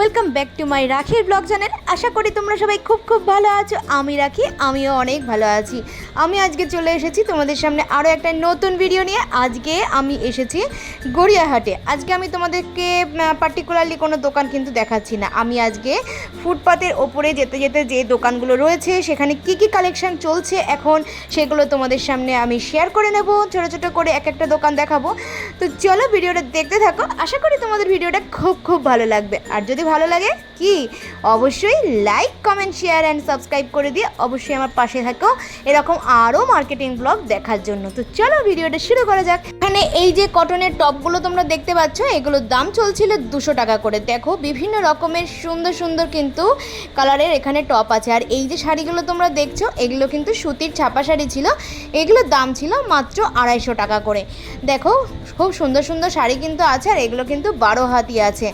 Welcome back to my রাখির blog channel আশা করি তোমরা সবাই খুব খুব ভালো আছো। আমি রাখি, আমিও অনেক ভালো আছি। আমি আজকে চলে এসেছি তোমাদের সামনে আরও একটা নতুন ভিডিও নিয়ে। আজকে আমি এসেছি গড়িয়াহাটে। আজকে আমি তোমাদেরকে পার্টিকুলারলি কোনো দোকান কিন্তু দেখাচ্ছি না। আমি আজকে ফুটপাতের ওপরে যেতে যেতে যে দোকানগুলো রয়েছে, সেখানে কি কি কালেকশন চলছে, এখন সেগুলো তোমাদের সামনে আমি শেয়ার করে নেব। ছোটো ছোটো করে এক একটা দোকান দেখাবো। তো চলো ভিডিওটা দেখতে থাকো। আশা করি তোমাদের ভিডিওটা খুব খুব ভালো লাগবে। আর যদি ভালো লাগে, কি? অবশ্যই like comment share and subscribe করে দিয়ে অবশ্যই আমার পাশে থাকো। এরকম আরও মার্কেটিং ব্লগ দেখার জন্য। তো চলো ভিডিওটা শুরু করা যাক। এখানে এই যে কটনের টপগুলো তোমরা দেখতে পাচ্ছ, এগুলোর দাম চলছিল দুশো টাকা করে। দেখো, বিভিন্ন রকমের সুন্দর সুন্দর কিন্তু কালারের এখানে টপ আছে। আর এই যে শাড়িগুলো তোমরা দেখছ, এগুলো কিন্তু সুতির ছাপা শাড়ি ছিল। এগুলোর দাম ছিল মাত্র আড়াইশো টাকা করে। দেখো, খুব সুন্দর সুন্দর শাড়ি কিন্তু আছে আর এগুলো কিন্তু বারো হাতি আছে।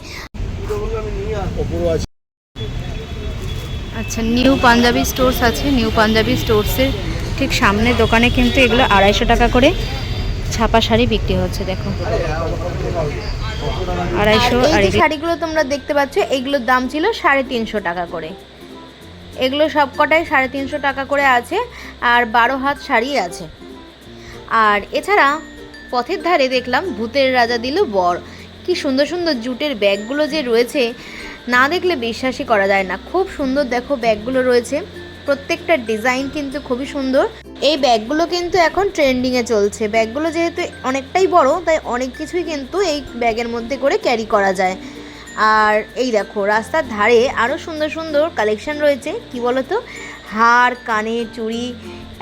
আচ্ছা নিউ পাঞ্জাবি স্টোর্স আছে নিউ পাঞ্জাবি স্টোর্সের ঠিক সামনে দোকানে কিন্তু এগুলো আড়াইশো টাকা করে ছাপা শাড়ি বিক্রি হচ্ছে দেখো। আড়াইশো আর এই শাড়িগুলো তোমরা দেখতে পাচ্ছ এগুলোর দাম ছিল সাড়ে তিনশো টাকা করে। এগুলো সব কটাই সাড়ে তিনশো টাকা করে আছে আর বারো হাত শাড়ি আছে। আর এছাড়া পথের ধারে দেখলাম ভূতের রাজা দিল বর। কি সুন্দর সুন্দর জুটের ব্যাগগুলো যে রয়েছে, না দেখলে বিশ্বাসই করা যায় না। খুব সুন্দর দেখো ব্যাগগুলো রয়েছে। প্রত্যেকটা ডিজাইন কিন্তু খুবই সুন্দর। এই ব্যাগগুলো কিন্তু এখন ট্রেন্ডিংয়ে চলছে। ব্যাগগুলো যেহেতু অনেকটাই বড়, তাই অনেক কিছুই কিন্তু এই ব্যাগের মধ্যে করে ক্যারি করা যায়। আর এই দেখো, রাস্তার ধারে আরও সুন্দর সুন্দর কালেকশন রয়েছে। কি বলতো? হার, কানে, চুড়ি,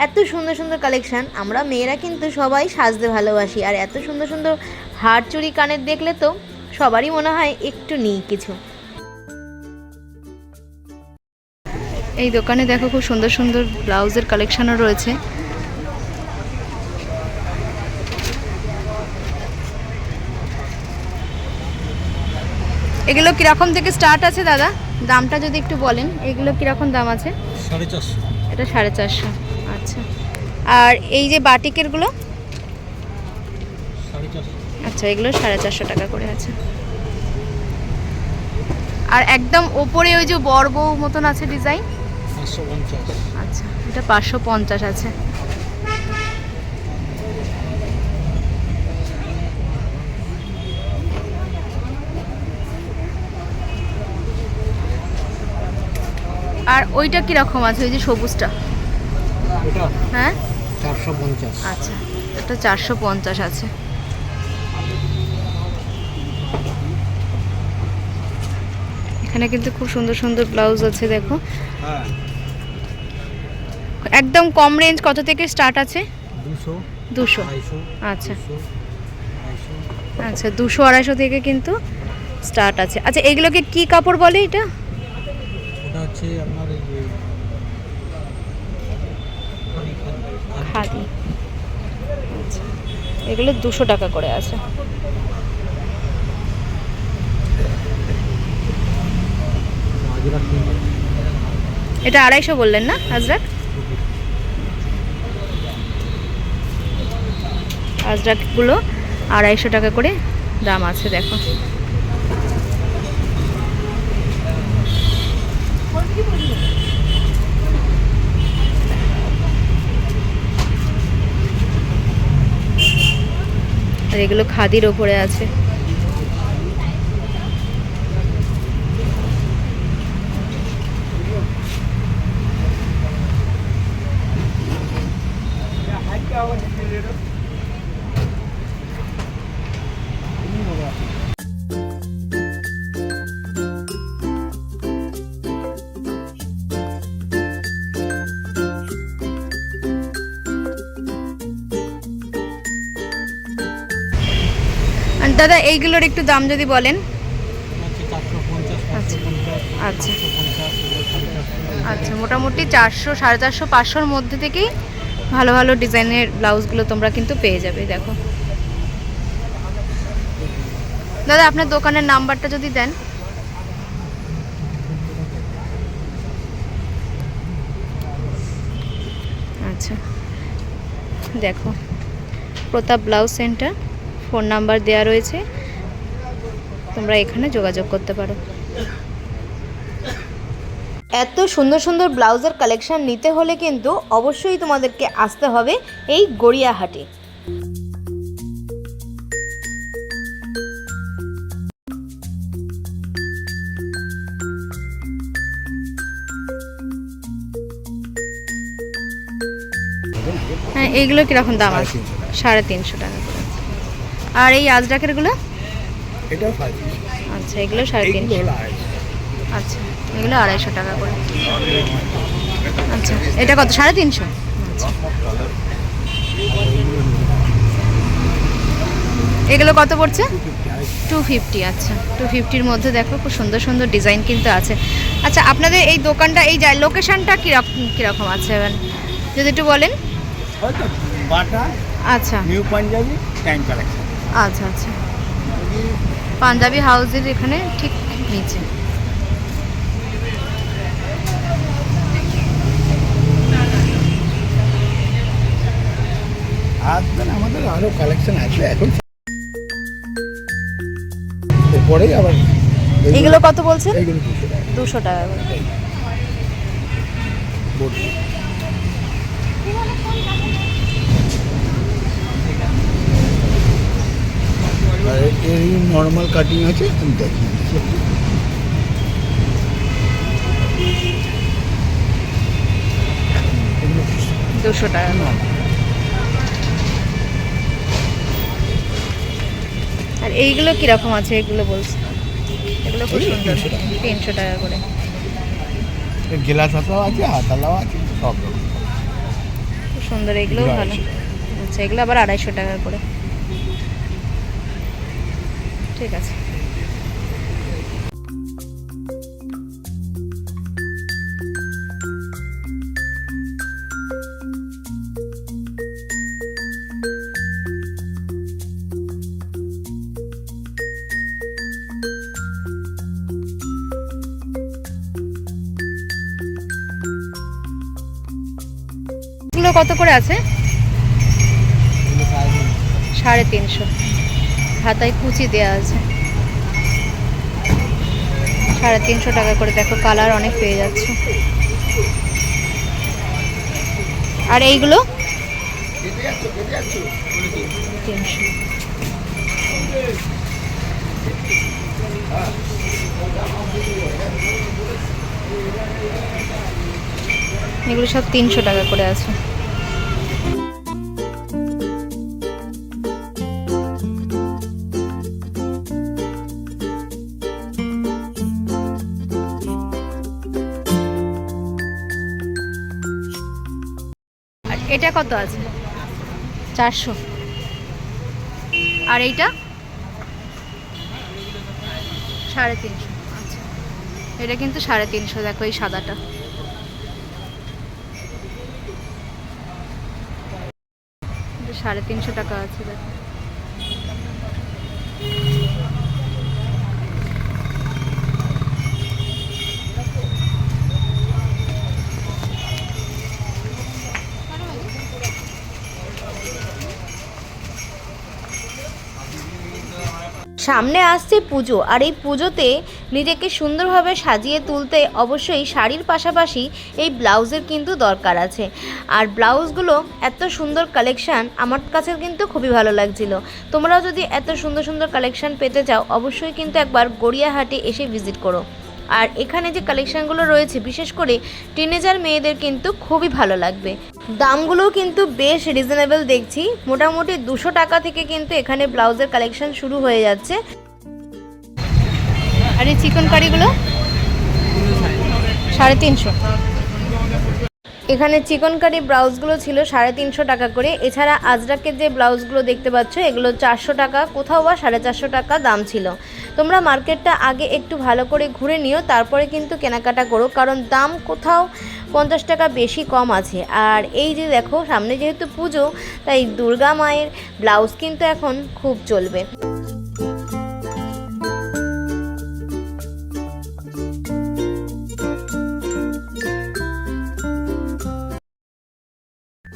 এত সুন্দর সুন্দর কালেকশান আমরা মেয়েরা কিন্তু সবাই সাজতে ভালোবাসি। আর এত সুন্দর সুন্দর হার, চুড়ি, কানের দেখলে তো সবারই মনে হয় একটু নিই কিছু। এই দোকানে দেখো খুব সুন্দর সুন্দর ব্লাউজের কালেকশানও রয়েছে। এগুলো কীরকম থেকে স্টার্ট আছে, দাদা? দামটা যদি একটু বলেন এগুলো কীরকম দাম আছে? সাড়ে চারশো। এটা সাড়ে চারশো আচ্ছা। আর এই যে বাটিকেরগুলো? আচ্ছা এগুলো সাড়ে চারশো টাকা করে আছে। আর একদম ওপরে ওই যে বড় বউ মতন আছে ডিজাইন? আচ্ছা এটা পাঁচশো পঞ্চাশ আছে। আর ওইটা কীরকম আছে ওই যে সবুজটা? হ্যাঁ? চারশো পঞ্চাশ। আচ্ছা এটা চারশো পঞ্চাশ আছে। এখানে কিন্তু খুব সুন্দর সুন্দর ব্লাউজ আছে দেখো। হ্যাঁ। একদম কম রেঞ্জ কত থেকে স্টার্ট আছে? দুশো আচ্ছা। আচ্ছা দুশো আড়াইশো থেকে কিন্তু স্টার্ট আছে। আচ্ছা এগুলোকে কি কাপড় বলে এটা? হচ্ছে আপনার এই যে খাদি। আচ্ছা এগুলো দুশো টাকা করে আছে। এটা আড়াইশো বললেন না, আজরাক? আজরাকগুলো আড়াইশো টাকা করে দাম আছে, দেখো। আর এগুলো খাদির ওপরে আছে। দাদা, এইগুলোর একটু দাম যদি বলেন। আচ্ছা চারশো আচ্ছা মোটামুটি চারশো, সাড়ে চারশো, পাঁচশোর মধ্যে থেকেই ভালো ভালো ডিজাইনের ব্লাউজগুলো তোমরা কিন্তু পেয়ে যাবে, দেখো। দাদা, আপনার দোকানের নাম্বারটা যদি দেন। আচ্ছা দেখো, Pratap blouse centre. Phone number দেওয়া রয়েছে। তোমরা এখানে যোগাযোগ করতে পারো। এত সুন্দর সুন্দর ব্লাউজের কালেকশন নিতে হলে কিন্তু অবশ্যই তোমাদেরকে আসতে হবে এই গড়িয়াহাটে। হ্যাঁ এইগুলো কীরকম দাম আছে? সাড়ে তিনশো টাকা। আর এই আজরাকেরগুলো আচ্ছা এগুলো সাড়ে তিনশো। আচ্ছা এগুলো আড়াইশো টাকা করে। আচ্ছা এটা কত? সাড়ে তিনশো? আচ্ছা। এগুলো কত পড়ছে? টু ফিফটি আচ্ছা। টু ফিফটির মধ্যে দেখো খুব সুন্দর সুন্দর ডিজাইন কিন্তু আছে। আচ্ছা আপনাদের এই দোকানটা এই লোকেশনটা কীরকম কীরকম আছে? যদি একটু বলেন। আচ্ছা। নিউ পাঞ্জাবি টাইম কালেকশন আচ্ছা আচ্ছা। পাঞ্জাবি হাউসের এখানে ঠিক নিচে। মানে আমাদের আরও কালেকশন আছে এখন এরপরেই আবার এগুলো কত বলছেন? দুশো টাকা। দুশো টাকা করে বোর্ড আর এর নর্মাল কাটিং আছে আমি দেখিয়ে দিচ্ছি। দুশো টাকা। আর এইগুলো কীরকম আছে এগুলো বলছি? এগুলো খুব সুন্দর। তিনশো টাকা। করে। গেলাস হাতাও আছে হাতালাও আছে সব রকম। সুন্দর এগুলো এগুলো ভালো। আচ্ছা এগুলো আবার আড়াইশো টাকা করে। ঠিক আছে। কত করে আছে? সাড়ে তিনশো। হাতায় কুচি দেওয়া আছে। সাড়ে তিনশো টাকা করে দেখো, কালার অনেক পেয়ে যাচ্ছে। আর এইগুলো? এগুলো সব তিনশো টাকা করে আছে। এটা কত আছে? চারশো। আর এইটা? সাড়ে তিনশো। আচ্ছা। এটা কিন্তু সাড়ে তিনশো, দেখো এই সাদাটা। সাড়ে তিনশো টাকা আছে, দেখো। সামনে আসছে পুজো, আর এই পুজোতে নিজেকে সুন্দরভাবে সাজিয়ে তুলতে অবশ্যই শাড়ির পাশাপাশি এই ব্লাউজের কিন্তু দরকার আছে। আর ব্লাউজগুলো এত সুন্দর কালেকশান আমার কাছে কিন্তু খুবই ভালো লাগছিল। তোমরাও যদি এত সুন্দর সুন্দর কালেকশান পেতে চাও, অবশ্যই কিন্তু একবার গড়িয়াহাটে এসে ভিজিট করো। আর এখানে যে কালেকশানগুলো রয়েছে, বিশেষ করে টিনেজার মেয়েদের কিন্তু খুবই ভালো লাগবে। দামগুলোও কিন্তু বেশ রিজনেবল দেখছি। মোটামুটি দুশো টাকা থেকে কিন্তু এখানে ব্লাউজের কালেকশান শুরু হয়ে যাচ্ছে। আর এই চিকেন কারিগুলো সাড়ে তিনশো। এখানে চিকন কারি ব্লাউজগুলো ছিল সাড়ে তিনশো টাকা করে। এছাড়া আজরাকের যে ব্লাউজগুলো দেখতে পাচ্ছ, এগুলো চারশো টাকা, কোথাও বা সাড়ে চারশো টাকা দাম ছিল। তোমরা মার্কেটটা আগে একটু ভালো করে ঘুরে নিও, তারপরে কিন্তু কেনাকাটা করো, কারণ দাম কোথাও পঞ্চাশ টাকা বেশি কম আছে। আর এই যে দেখো, সামনে যেহেতু পুজো, তাই দুর্গা মায়ের ব্লাউজ কিন্তু এখন খুব চলবে।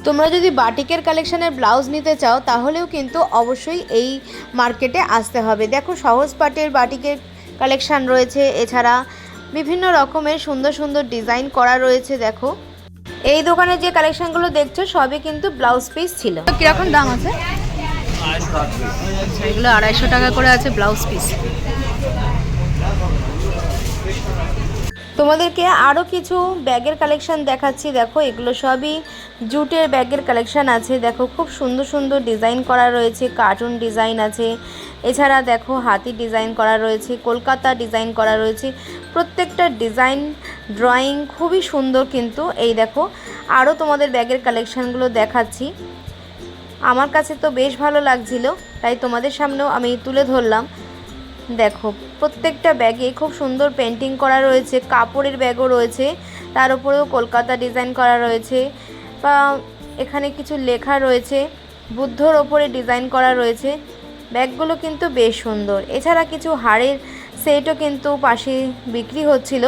তোমরা যদি বাটিকের কালেকশানের ব্লাউজ নিতে চাও তাহলেও কিন্তু অবশ্যই এই মার্কেটে আসতে হবে। দেখো সহজ পাটের বাটিকের কালেকশান রয়েছে। এছাড়া বিভিন্ন রকমের সুন্দর সুন্দর ডিজাইন করা রয়েছে দেখো। এই দোকানে যে কালেকশনগুলো দেখছ সবই কিন্তু ব্লাউজ পিস ছিল। কীরকম দাম আছে? এগুলো আড়াইশো টাকা করে আছে ব্লাউজ পিস। তোমাদেরকে আরও কিছু ব্যাগের কালেকশান দেখাচ্ছি। দেখো, এগুলো সবই জুটের ব্যাগের কালেকশান আছে। দেখো, খুব সুন্দর সুন্দর ডিজাইন করা রয়েছে কার্টুন ডিজাইন আছে। এছাড়া দেখো, হাতি ডিজাইন করা রয়েছে, কলকাতা ডিজাইন করা রয়েছে। প্রত্যেকটা ডিজাইন ড্রয়িং খুবই সুন্দর কিন্তু। এই দেখো আরও তোমাদের ব্যাগের কালেকশানগুলো দেখাচ্ছি। আমার কাছে তো বেশ ভালো লাগছিল, তাই তোমাদের সামনেও আমি তুলে ধরলাম। দেখো, প্রত্যেকটা ব্যাগে খুব সুন্দর পেন্টিং করা রয়েছে, কাপড়ের ব্যাগও রয়েছে, তার উপরেও কলকাতা ডিজাইন করা রয়েছে, বা এখানে কিছু লেখা রয়েছে, বুদ্ধর ওপরে ডিজাইন করা রয়েছে, ব্যাগগুলো কিন্তু বেশ সুন্দর। এছাড়া কিছু হাড়ের সেটও কিন্তু পাশে বিক্রি হচ্ছিল।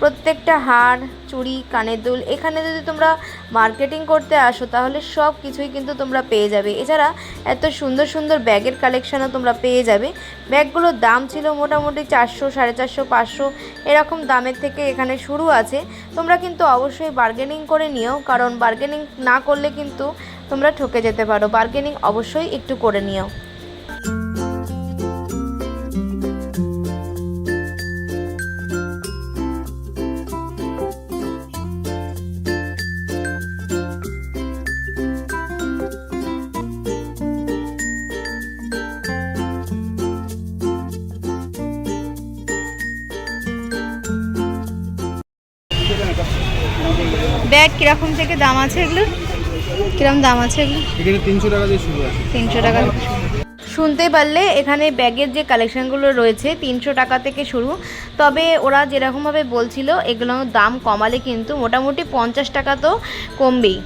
প্রত্যেকটা হার চুড়ি, কানের দুল, এখানে যদি তোমরা মার্কেটিং করতে আসো, তাহলে সব কিছুই কিন্তু তোমরা পেয়ে যাবে। এছাড়া এত সুন্দর সুন্দর ব্যাগের কালেকশানও তোমরা পেয়ে যাবে। ব্যাগগুলোর দাম ছিল মোটামুটি চারশো, সাড়ে চারশো, পাঁচশো, এরকম দামের থেকে এখানে শুরু আছে। তোমরা কিন্তু অবশ্যই বার্গেনিং করে নিও, কারণ বার্গেনিং না করলে কিন্তু তোমরা ঠকে যেতে পারো। বার্গেনিং অবশ্যই একটু করে নিও। ব্যাগ কীরকম থেকে দাম আছে এগুলো কীরকম দাম আছে এগুলো এখানে তিনশো টাকা দিয়ে শুরু আছে। তিনশো টাকা শুনতে পারলে এখানে ব্যাগের যে কালেকশনগুলো রয়েছে তিনশো টাকা থেকে শুরু। তবে ওরা যেরকমভাবে বলছিল এগুলোর দাম কমালে কিন্তু মোটামুটি পঞ্চাশ টাকা তো কমবেই।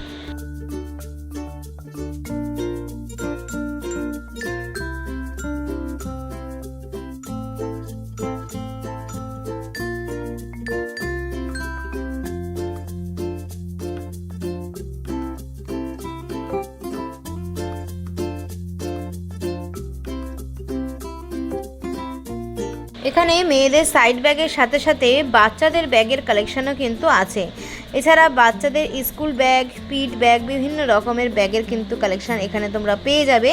এখানে মেয়েদের সাইড ব্যাগের সাথে সাথে বাচ্চাদের ব্যাগের কালেকশনও কিন্তু আছে। এছাড়া বাচ্চাদের স্কুল ব্যাগ পিট ব্যাগ বিভিন্ন রকমের ব্যাগের কিন্তু কালেকশন এখানে তোমরা পেয়ে যাবে।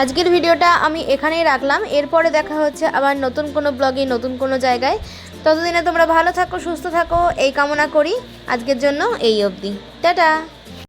আজকের ভিডিওটা আমি এখানেই রাখলাম। এরপরে দেখা হচ্ছে আবার নতুন কোনো ব্লগে নতুন কোনো জায়গায়। ততদিনে তোমরা ভালো থাকো, সুস্থ থাকো, এই কামনা করি। আজকের জন্য এই অবধি। টাটা!